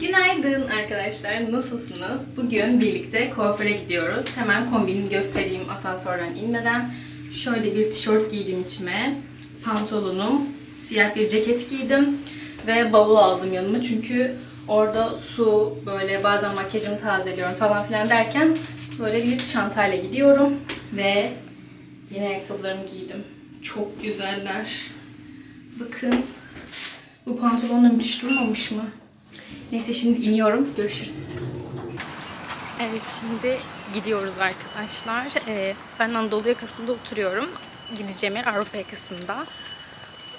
Günaydın arkadaşlar. Nasılsınız? Bugün birlikte kuaföre gidiyoruz. Hemen kombinimi göstereyim asansörden inmeden. Şöyle bir tişört giydim içime. Pantolonum, siyah bir ceket giydim. Ve bavul aldım yanıma çünkü orada su, böyle bazen makyajımı tazeliyorum falan filan derken böyle bir çantayla gidiyorum. Ve yine ayakkabılarımı giydim. Çok güzeller. Bakın. Bu pantolonla müthiş durmamış mı? Neyse şimdi iniyorum. Görüşürüz. Evet şimdi gidiyoruz arkadaşlar. Ee, ben Anadolu yakasında oturuyorum. Gideceğim yer Avrupa yakasında.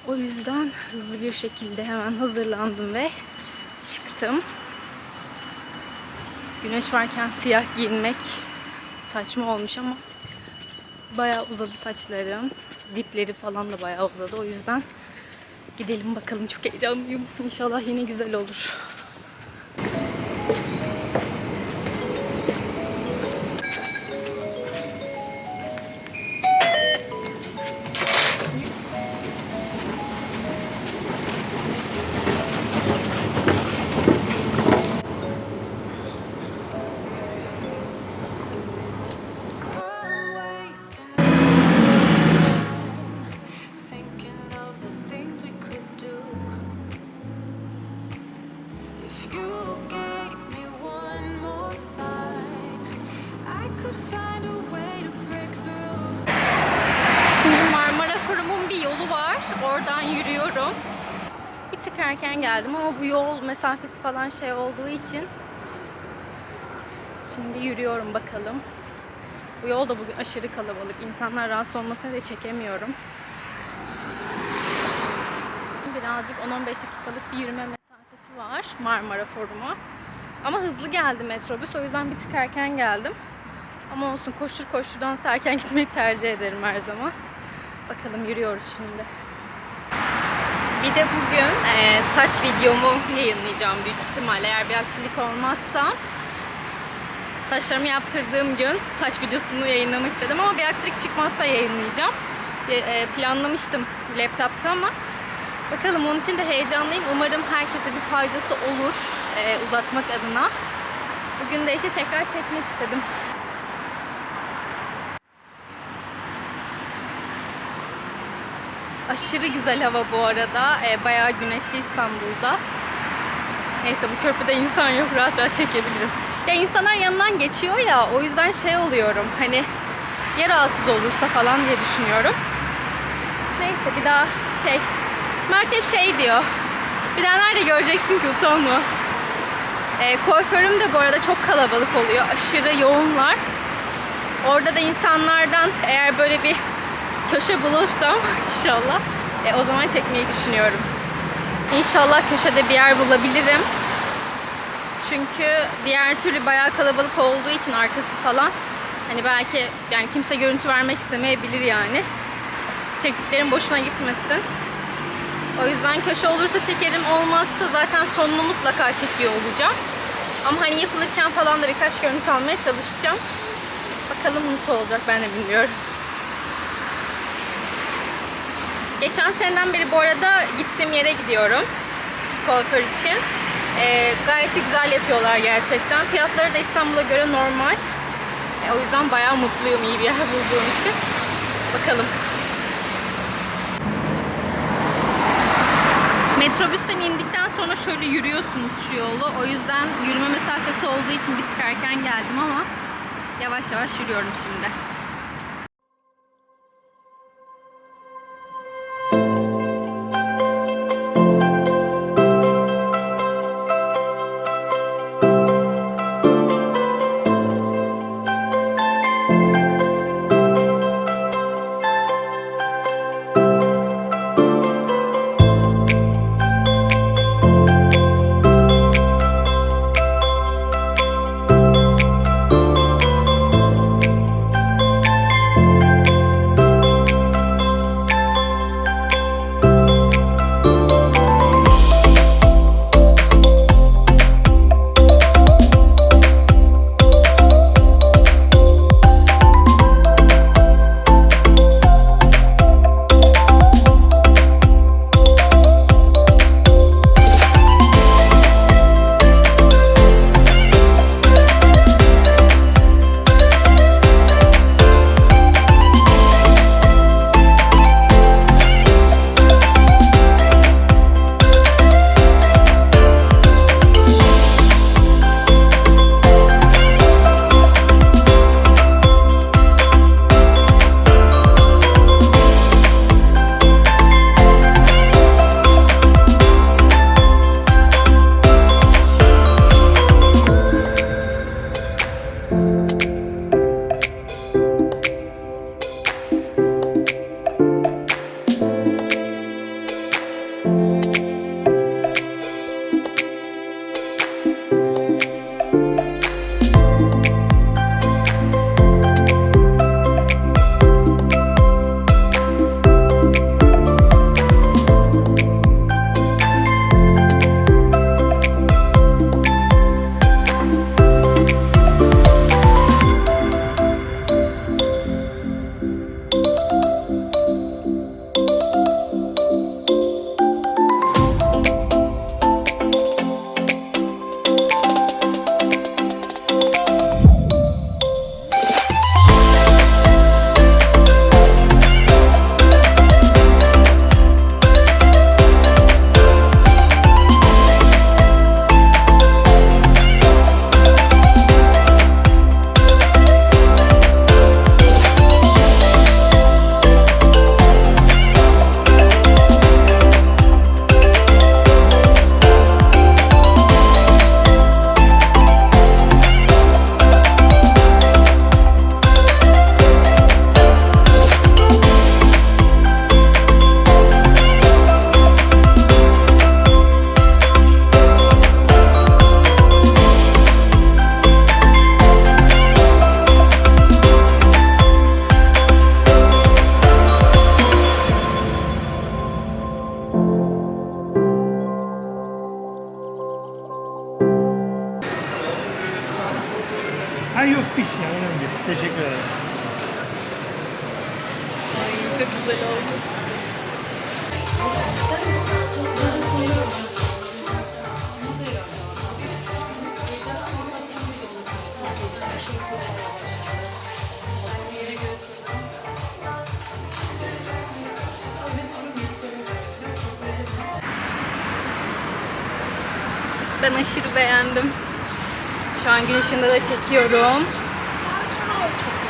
O yüzden hızlı bir şekilde hemen hazırlandım ve çıktım. Güneş varken siyah giyinmek saçma olmuş ama bayağı uzadı saçlarım. Dipleri falan da bayağı uzadı. O yüzden gidelim bakalım. Çok heyecanlıyım. İnşallah yine güzel olur. Geldim ama bu yol mesafesi falan şey olduğu için şimdi yürüyorum bakalım. Bu yol da bugün aşırı kalabalık. İnsanlar rahatsız olmasını da çekemiyorum. Birazcık 10-15 dakikalık bir yürüme mesafesi var Marmara Forum'a. Ama hızlı geldi metrobüs. O yüzden bir tık erken geldim. Ama olsun koştur koşturdansa erken gitmeyi tercih ederim her zaman. Bakalım yürüyoruz şimdi. Bir de bugün e, saç videomu yayınlayacağım büyük ihtimalle eğer bir aksilik olmazsa. Saçlarımı yaptırdığım gün saç videosunu yayınlamak istedim ama bir aksilik çıkmazsa yayınlayacağım. E, planlamıştım laptopta ama bakalım onun için de heyecanlıyım. Umarım herkese bir faydası olur e, uzatmak adına. Bugün de işte tekrar çekmek istedim. Aşırı güzel hava bu arada. Ee, bayağı güneşli İstanbul'da. Neyse bu köprüde insan yok. Rahat rahat çekebilirim. Ya insanlar yanından geçiyor ya o yüzden şey oluyorum. Hani ya rahatsız olursa falan diye düşünüyorum. Neyse bir daha şey Mert hep şey diyor. Bir daha nerede göreceksin ki utanma. Ee, kuaförüm de bu arada çok kalabalık oluyor. Aşırı yoğunlar. Orada da insanlardan eğer böyle bir köşe bulursam inşallah e, o zaman çekmeyi düşünüyorum. İnşallah köşede bir yer bulabilirim. Çünkü diğer türlü bayağı kalabalık olduğu için arkası falan hani belki yani kimse görüntü vermek istemeyebilir yani. Çektiklerim boşuna gitmesin. O yüzden köşe olursa çekerim, olmazsa zaten sonunu mutlaka çekiyor olacağım. Ama hani yapılırken falan da birkaç görüntü almaya çalışacağım. Bakalım nasıl olacak ben de bilmiyorum. Geçen seneden beri bu arada gittiğim yere gidiyorum. Kuaför için. Ee, gayet güzel yapıyorlar gerçekten. Fiyatları da İstanbul'a göre normal. E, o yüzden bayağı mutluyum iyi bir yer bulduğum için. Bakalım. Metrobüsten indikten sonra şöyle yürüyorsunuz şu yolu. O yüzden yürüme mesafesi olduğu için bir tık erken geldim ama yavaş yavaş yürüyorum şimdi. Teşekkür ederim. Ay çok güzel oldu. Ben aşırı beğendim. Şu an gün ışığında da çekiyorum.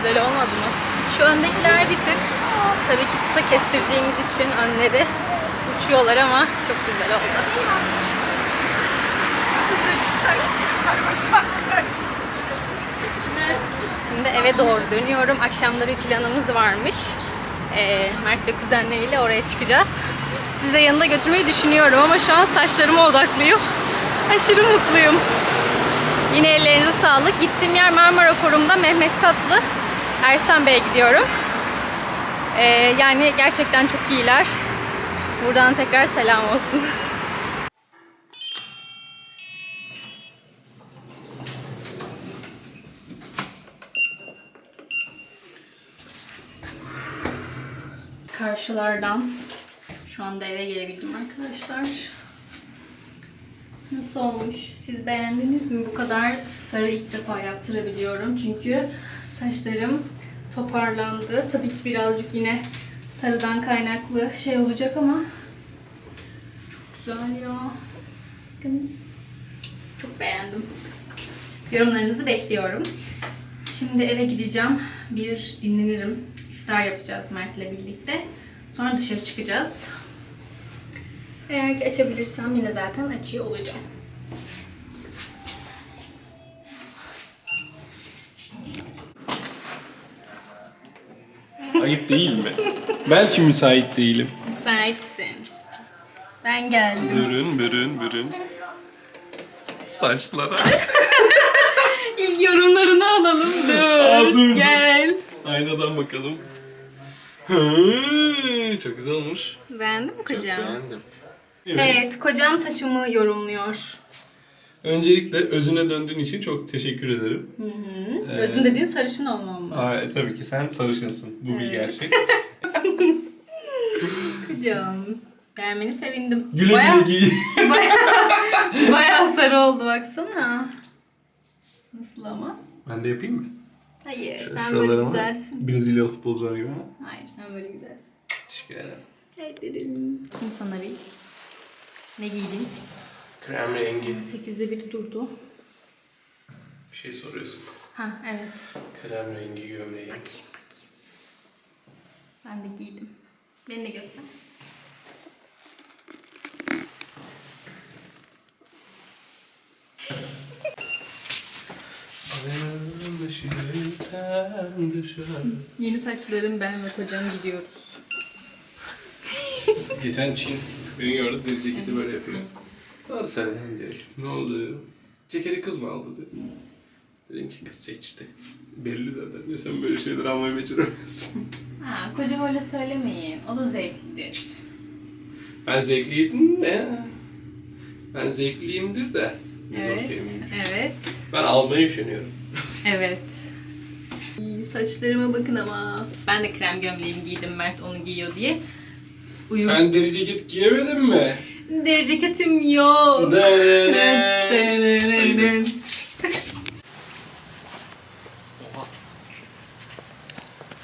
Güzel olmadı mı? Şu öndekiler bir tık tabii ki kısa kestirdiğimiz için önleri uçuyorlar ama çok güzel oldu. Şimdi eve doğru dönüyorum. Akşamda bir planımız varmış. Ee, Mert ve kuzenleriyle oraya çıkacağız. Sizi de yanında götürmeyi düşünüyorum ama şu an saçlarıma odaklıyım. Aşırı mutluyum. Yine ellerinize sağlık. Gittiğim yer Marmara Forum'da Mehmet Tatlı. Ersan Bey'e gidiyorum. Ee, yani gerçekten çok iyiler. Buradan tekrar selam olsun. Karşılardan şu anda eve gelebildim arkadaşlar. Nasıl olmuş? Siz beğendiniz mi? Bu kadar sarı ilk defa yaptırabiliyorum. Çünkü saçlarım toparlandı. Tabii ki birazcık yine sarıdan kaynaklı şey olacak ama çok güzel ya. Bakın. Çok beğendim. Yorumlarınızı bekliyorum. Şimdi eve gideceğim. Bir dinlenirim. İftar yapacağız Mert'le birlikte. Sonra dışarı çıkacağız. Eğer ki açabilirsem yine zaten açıyor olacağım. Ayıp değil mi? Belki müsait değilim. Müsaitsin. Ben geldim. Bürün, bürün, bürün. Saçlara. İlk yorumlarını alalım. Dur. Aa, dur. Gel. Aynadan bakalım. Hı, Çok güzel olmuş. Beğendin mi kocam? Beğendim. Evet. Evet, kocam saçımı yorumluyor. Öncelikle özüne döndüğün için çok teşekkür ederim. Evet. Özün dediğin sarışın olmam mı? Aa, e, tabii ki sen sarışınsın. Bu bir Evet. gerçek. Kocam. Beğenmeni sevindim. Güle güle Baya, giy. baya sarı oldu baksana. Nasıl ama? ben de yapayım mı? Hayır, sen böyle şuralarıma güzelsin. Brezilyalı futbolcular gibi mi? Hayır, sen böyle güzelsin. Teşekkür. Ederim. Kim sana bir? Ne giydin? Krem rengi. Sekizde biri durdu. Bir şey soruyorsun. Ha evet. Krem rengi gömleği. Bakayım bakayım. Ben de giydim. Beni de göster. Yeni saçlarım ben ve kocam gidiyoruz. Geçen Çin beni gördü dedi ceketi böyle yapıyor. Doğru söyledin diyor. Ne oldu? Ceketi kız mı aldı diyor. Dedim ki kız seçti. Belli zaten diyor sen böyle şeyler almayı beceremezsin. Ha, kocam öyle söylemeyin. O da zevklidir. Ben zevkliydim de. Ben zevkliyimdir de. Evet, evet, Ben almayı üşeniyorum. evet. İyi, Saçlarıma bakın ama. Ben de krem gömleğimi giydim Mert onu giyiyor diye. Uyum. Sen deri ceket giyemedin mi? Deri ceketim yok. Dene.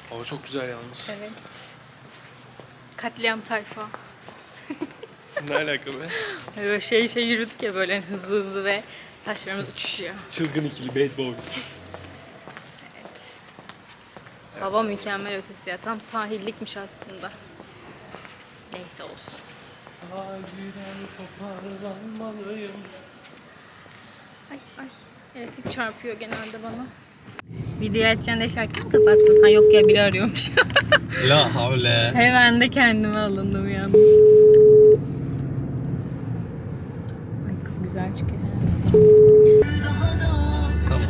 Hava çok güzel yalnız. Evet. Katliam tayfa. ne alaka be? Böyle şey şey yürüdük ya böyle hızlı hızlı ve saçlarımız uçuşuyor. Çılgın ikili bad boys. Evet. Hava mükemmel ötesi ya. Tam sahillikmiş aslında. Neyse olsun. Acilen toparlanmalıyım. Ay ay. Elektrik çarpıyor genelde bana. Video açacaksın de şarkı mı kapattın? Ha yok ya biri arıyormuş. La havle. Hemen de kendime alındım yalnız. Ay kız güzel çıkıyor. Tamam.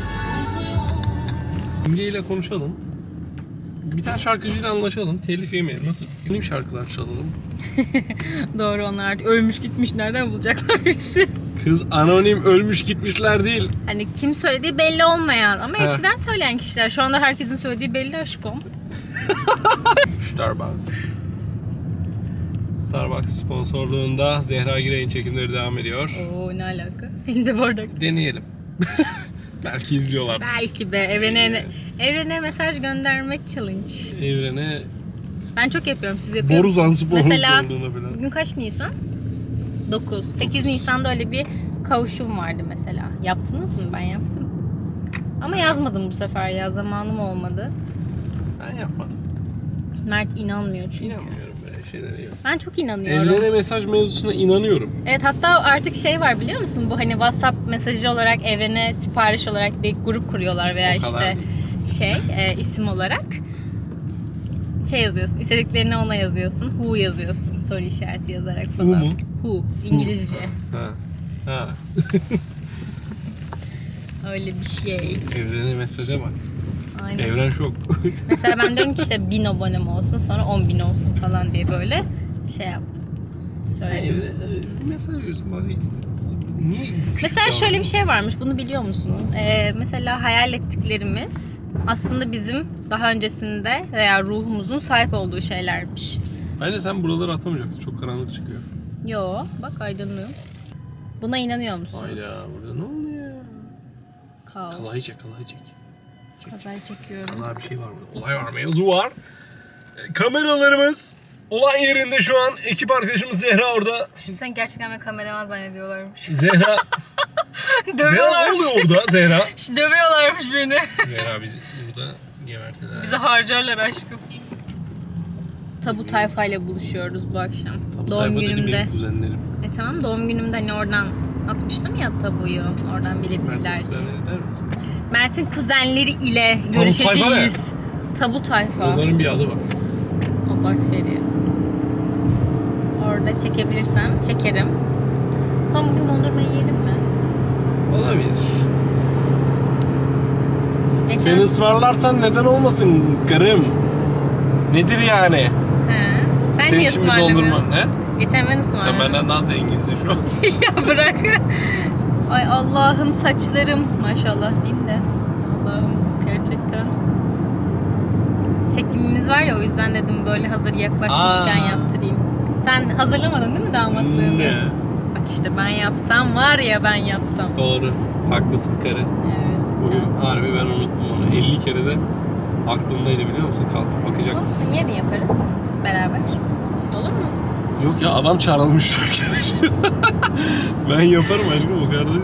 İmge ile konuşalım. Bir tane şarkıcıyla anlaşalım. Telif yemeyelim. Nasıl? Benim şarkılar çalalım. Doğru onlar artık ölmüş gitmiş nereden bulacaklar bizi? Kız anonim ölmüş gitmişler değil. Hani kim söylediği belli olmayan ama Ha. eskiden söyleyen kişiler. Şu anda herkesin söylediği belli aşkım. Starbucks. Starbucks sponsorluğunda Zehra Girey'in çekimleri devam ediyor. Oo ne alaka? Elimde bardak. Deneyelim. Belki izliyorlar. Belki be evrene evrene mesaj göndermek challenge. Evrene Ben çok yapıyorum siz yapıyor Borusan musunuz? sponsorluğuna Mesela falan. bugün kaç Nisan? 9. 8 Nisan'da öyle bir kavuşum vardı mesela. Yaptınız mı? Ben yaptım. Ama yazmadım bu sefer ya. Zamanım olmadı. Ben yapmadım. Mert inanmıyor çünkü. İnanmıyorum şeylere. yok. Ben çok inanıyorum. Evrene mesaj mevzusuna inanıyorum. Evet hatta artık şey var biliyor musun? Bu hani WhatsApp mesajı olarak evrene sipariş olarak bir grup kuruyorlar veya O kadar işte şey e, isim olarak şey yazıyorsun. istediklerini ona yazıyorsun. Who yazıyorsun soru işareti yazarak falan. Mu? Who İngilizce. Ha. Ha. Öyle bir şey. Evrene mesaja bak. Aynen. Evren şok. Mesela ben diyorum ki işte 1000 abonem olsun sonra 10 bin olsun falan diye böyle şey yaptım. Söyledim. Evrene mesaj veriyorsun bari. Niye? küçük Mesela şöyle bir şey varmış, bunu biliyor musunuz? Ee, mesela hayal ettiklerimiz aslında bizim daha öncesinde veya ruhumuzun sahip olduğu şeylermiş. Bence sen buraları atamayacaksın. Çok karanlık çıkıyor. Yo, bak aydınlığım. Buna inanıyor musun? Hayda burada ne oluyor? Kaos. Çek, çek. Kazayı çekiyorum. Kalay bir şey var burada. Olay var, mevzu var. E, Kameralarımız olay yerinde şu an. Ekip arkadaşımız Zehra orada. Düşünsen gerçekten ben kameraman zannediyorlarmış. Zehra... Zehra ne Dövüyorlarmış. oluyor orada Zehra? Dövüyorlarmış beni. Zehra bizi burada gebertiler. Bizi harcarlar aşkım. Tabu tayfayla buluşuyoruz bu akşam. Tabu doğum günümde. benim kuzenlerim. E tamam doğum günümde hani oradan atmıştım ya tabuyu. Oradan bilebilirler diye. kuzenleri der misin? Mert'in kuzenleri ile Tabu tayfa görüşeceğiz. Tabu tayfa. Onların bir adı var. Abart Feri. Orada çekebilirsem çekerim. Son bugün dondurma yiyelim mi? Olabilir. Geçen... Sen ısmarlarsan neden olmasın karım? Nedir yani? He. Sen Senin niye için bir dondurma. ısmarlamıyorsun? Geçen ben ısmarladım. Sen benden daha zenginsin şu an. ya bırak. Ay Allah'ım saçlarım. Maşallah diyeyim de. Allah'ım gerçekten. Çekimimiz var ya o yüzden dedim böyle hazır yaklaşmışken Aa. yaptırayım. Sen hazırlamadın değil mi damatlığını? Ne? Bak işte ben yapsam var ya ben yapsam. Doğru. Haklısın karı. Evet. Bugün harbi ben unuttum onu. 50 kere de aklımdaydı biliyor musun? Kalkıp bakacaktım. Olsun yarın yaparız? Yok ya adam çağrılmış ben yaparım aşkım o kadar da değil.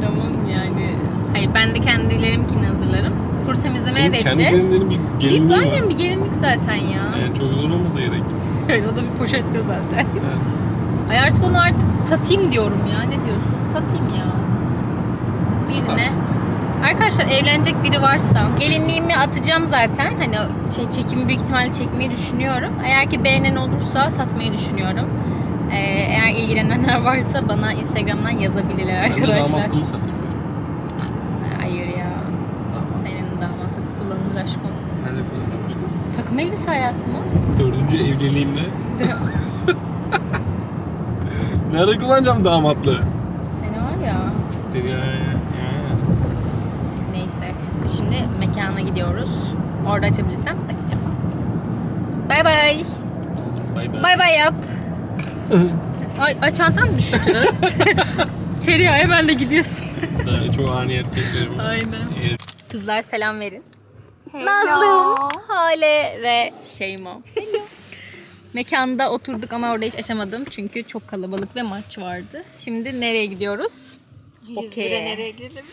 Tamam yani. Hayır ben de kendilerimkini hazırlarım. Kuru temizlemeye Senin kendi vereceğiz. gelinliğinin bir Bir gelinliği var. aynen bir gelinlik zaten ya. Yani çok zor olmasa gerek. O da bir poşette zaten. Evet. Ay artık onu artık satayım diyorum ya. Ne diyorsun? Satayım ya. Birine. Artık. Arkadaşlar evlenecek biri varsa gelinliğimi atacağım zaten. Hani şey, çekimi büyük ihtimalle çekmeyi düşünüyorum. Eğer ki beğenen olursa satmayı düşünüyorum. Ee, eğer ilgilenenler varsa bana Instagram'dan yazabilirler Ben de arkadaşlar. damatlığımı satayım. Hayır ya. Senin damatlık kullanılır aşkım. Nerede kullanacağım aşkım? Takım elbise hayatı mı? Dördüncü evliliğimde. Nerede kullanacağım damatlığı? Seni var ya. Seni ya. Şimdi mekana gidiyoruz. Orada açabilirsem açacağım. Bay bay. Bay bay. Yap. ay, ay çantam düştü. Feriha hemen de gidiyorsun. Daha çok ani erkeklerim. Aynen. Kızlar selam verin. Nazlım, Hale ve Şeyma. Mekanda oturduk ama orada hiç açamadım çünkü çok kalabalık ve maç vardı. Şimdi nereye gidiyoruz? Okey. nereye gidilebilir?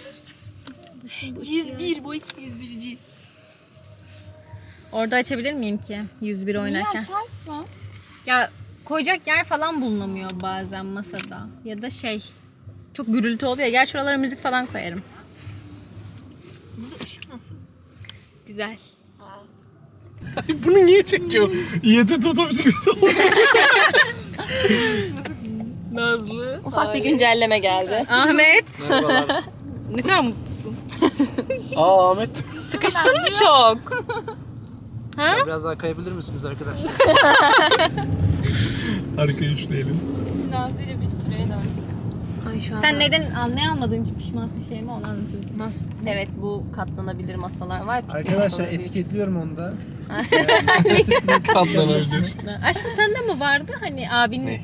101 bu ekip 101'ci. Orada açabilir miyim ki 101 Niye oynarken? açarsın? Ya koyacak yer falan bulunamıyor bazen masada. Ya da şey çok gürültü oluyor. Gerçi oralara müzik falan koyarım. Burada ışık nasıl? Güzel. Bunu niye çekiyor? İETT otobüsü gibi. Nazlı. Ufak bir güncelleme geldi. Ahmet. ne kadar mutlusun. Aa Ahmet. Sıkıştın mı çok? ha? Biraz daha kayabilir misiniz arkadaşlar? Arkayı üçleyelim. Nazlı ile biz şuraya doğru çıkalım. Ay şu an. Sen neden anne almadığın için pişmansın şey mi onu anlatıyorsun. Mas evet bu katlanabilir masalar var. piknik Arkadaşlar masaları büyük. etiketliyorum onu da. Katlanabilir. Aşkım sende mi vardı hani abin Ne?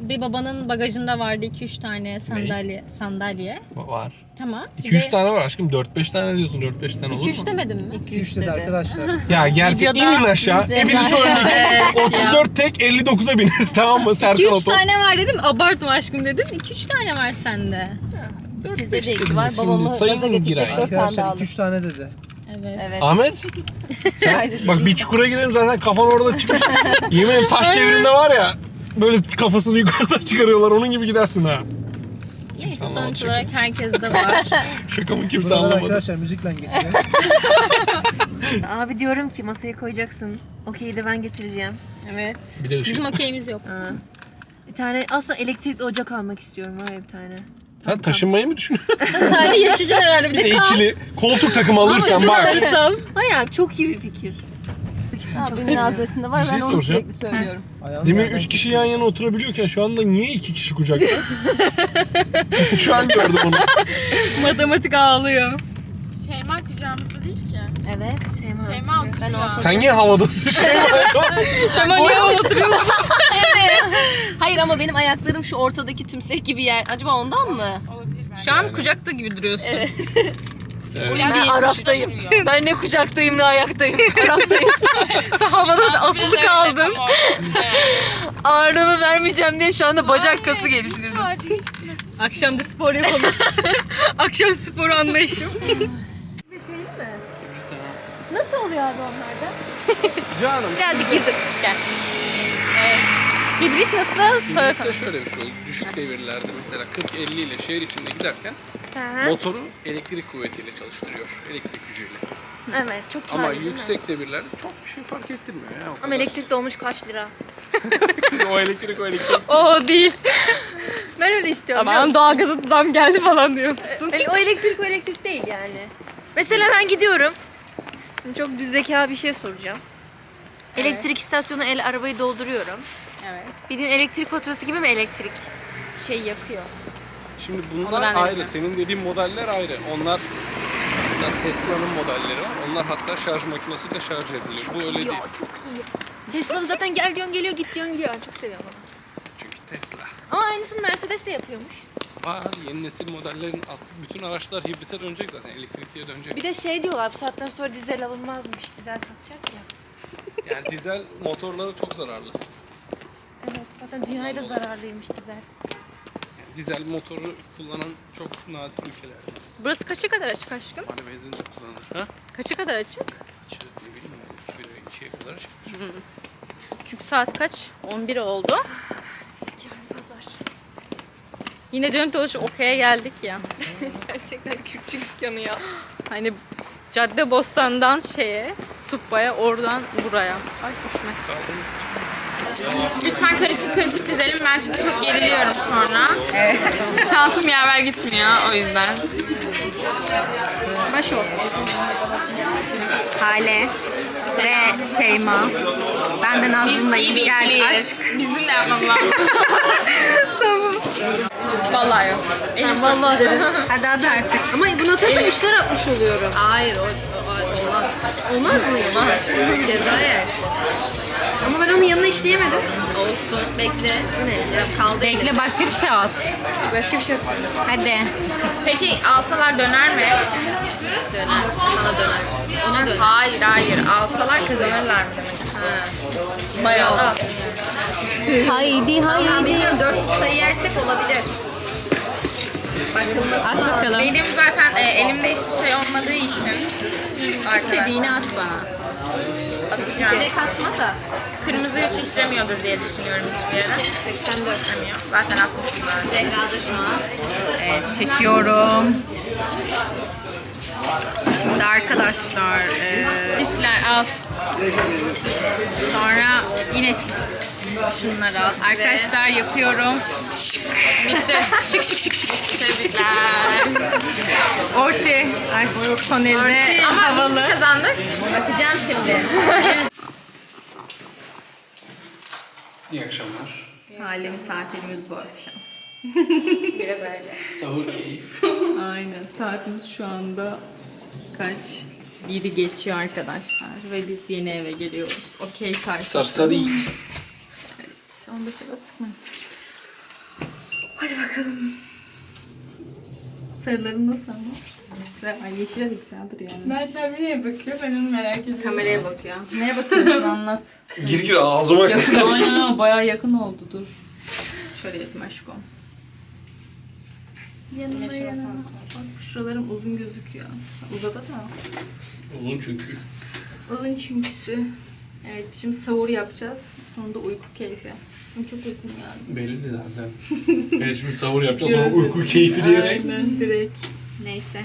Bir babanın bagajında vardı 2-3 tane sandalye sandalye. Var. Tamam. 2-3 tane var aşkım. 4-5 tane diyorsun. 4-5 tane olur 2-3 mu? demedin mi? 2-3 dedi arkadaşlar. Ya gerçek Videoda inin aşağı. bize Hepiniz öndeki 34 tek 59'a biner. tamam mı? Serkan 2-3 Oto. tane var dedim. Abartma aşkım dedim. 2-3 tane var sende. Bizde de iki var. şimdi. Babamı Sayın gaza getirsek Giray. dört tane daha Arkadaşlar alır. 2-3 tane dedi. Evet. Evet. Ahmet Haydi. bak bir çukura girelim zaten kafan orada çıkmış. Yemin ederim taş devrinde var ya böyle kafasını yukarıdan çıkarıyorlar onun gibi gidersin ha. Neyse anlamadı sonuç şaka. olarak herkeste var. Şakamı kimse Buralar anlamadı. arkadaşlar müzikle geçeceğiz. Abi diyorum ki masaya koyacaksın. Okey de ben getireceğim. evet. Bir de ışık. Bizim okeyimiz yok. Ha. Bir tane aslında elektrikli ocak almak istiyorum var ya bir tane. Sen taşınmayı mı düşünüyorsun? Sadece yaşayacaksın herhalde. Bir bir de de kal. ikili koltuk takımı alırsan bak. alırsam. Hayır abi çok iyi bir fikir. İkisini çok Abimin seviyorum. haznesinde var Bir şey ben onu soracağım. sürekli söylüyorum. Demin yerden 3 kişi yan yana oturabiliyorken şu anda niye 2 kişi kucakta? şu an gördüm onu. Matematik ağlıyor. Şeyma kucağımızda değil ki. Evet. Şeyma. Şeyma oturuyor. Sen niye havadasın şey Şaman niye oturuyor? Hayır ama benim ayaklarım şu ortadaki tümsek gibi yer. Acaba ondan mı? Şu an kucakta gibi duruyorsun. Evet. Ben Araf'tayım. ben ne kucaktayım ne ayaktayım. Araf'tayım. Sen havada da asılı kaldın. Ağırlığımı vermeyeceğim diye şu anda bacak kası geliştirdim. Akşam da spor yapalım. Akşam sporu anlayışım. Canım. Birazcık girdim. Hibrit nasıl? Toyota. Toyota şöyle bir şey oldu. Düşük devirlerde mesela 40-50 ile şehir içinde giderken motoru elektrik kuvvetiyle çalıştırıyor. Elektrik gücüyle. Evet çok iyi. Ama yüksek devirlerde çok bir şey fark ettirmiyor ya. O Ama kadar. elektrik dolmuş kaç lira? o elektrik o elektrik. O değil. Ben öyle istiyorum. Aman doğalgaza zam geldi falan diyor musun? Yani o elektrik o elektrik değil yani. Mesela ben gidiyorum. Şimdi Çok düz zeka bir şey soracağım. Elektrik istasyonu el arabayı dolduruyorum. Evet. Bildiğin elektrik faturası gibi mi elektrik şey yakıyor? Şimdi bunlar ayrı. bilmiyorum. Senin dediğin modeller ayrı. Onlar hatta Tesla'nın modelleri var. Onlar hatta şarj makinesiyle şarj ediliyor. Bu öyle değil. çok iyi. Tesla zaten gel diyorsun geliyor git diyorsun gidiyor. Çok seviyorum onu. Çünkü Tesla. Ama aynısını Mercedes de yapıyormuş. Var yeni nesil modellerin aslında bütün araçlar hibrite dönecek zaten. Elektrikliye dönecek. Bir de şey diyorlar bu saatten sonra dizel alınmazmış. Dizel kalkacak ya. Yani dizel motorları çok zararlı. Evet zaten dünyaya da zararlıymış dizel. Yani dizel motoru kullanan çok nadir ülkelerdeyiz. Burası kaça kadar açık aşkım? Hani benzin de kullanır. Ha? Kaça kadar açık? İşte ne bileyim 1 ve 2'ye kadar çıkmış. Çünkü saat kaç? 11 oldu. Yine dönüp dolaşıp okey'e geldik ya. Gerçekten küçük dükkanı ya. Hani Cadde Bostan'dan şeye, Suppa'ya, oradan buraya. Ay düşme. Lütfen karışık karışık dizelim ben çünkü çok geriliyorum sonra. Şansım yaver gitmiyor o yüzden. Baş ol. Hale ve Şeyma. Ben de Nazlı'nla İyi bir ikiliyiz. aşk. Bizim de yapmamız lazım. Vallahi yok. Ben vallahi dedim. Hadi hadi artık. Ama bunu atarsan işler atmış oluyorum. Hayır o, o- olmaz. Olmaz mı? Olmaz. Ceza yersin. Ama ben onun yanına işleyemedim. Olsun. Bekle. Ne? Ya kaldı elimde. Bekle başka bir şey at. Başka bir şey yok. Hadi. Peki alsalar döner mi? Döner. Sana döner. Ona döner. Hayır hayır alsalar kazanırlar mı demek? Bayağı da. Haydi haydi. Bilmiyorum 400 sayı yersek olabilir. Bakılması At bakalım. Benim zaten e, elimde hiçbir şey olmadığı için arkadaşlar İstediğini at bana. atacağım. Direkt atma da. Kırmızı hiç işlemiyordur diye düşünüyorum hiçbir yere. 84 işlemiyor. Zaten atmışım ben. Zehra'da şu an. Evet çekiyorum. Şimdi arkadaşlar eee çiftler al. Sonra yine. Şunları al. Arkadaşlar yapıyorum. Şık. Bitti. Şık şık şık şık şık şık şık şık. Orti. Ay son elde Ama havalı. biz kazandık. Bakacağım şimdi. İyi akşamlar. Hale misafirimiz bu akşam. Biraz öyle. Sahur keyif. Aynen saatimiz şu anda kaç? Biri geçiyor arkadaşlar ve biz yeni eve geliyoruz. Okey tayfası. Sarsari. Evet, 15'e bastık mı? Hadi bakalım. Sarıların nasıl ama? Güzel. Ay yeşil de güzeldir yani. Mersel nereye bakıyor? Ben onu merak ediyorum. Kameraya bakıyor. Neye bakıyorsun anlat. Gir gir ağzıma yakın, aynen bayağı yakın oldu dur. Şöyle yapayım aşkım. Yanına yanına. Bak şuralarım uzun gözüküyor. Uzadı da. Uzun çünkü. Uzun çünküsü. Evet şimdi sahur yapacağız. Sonra da uyku keyfi. Ama Çok uykum geldi. Belli zaten. evet şimdi sahur yapacağız sonra uyku keyfi diyerek. Aynen direkt. Neyse.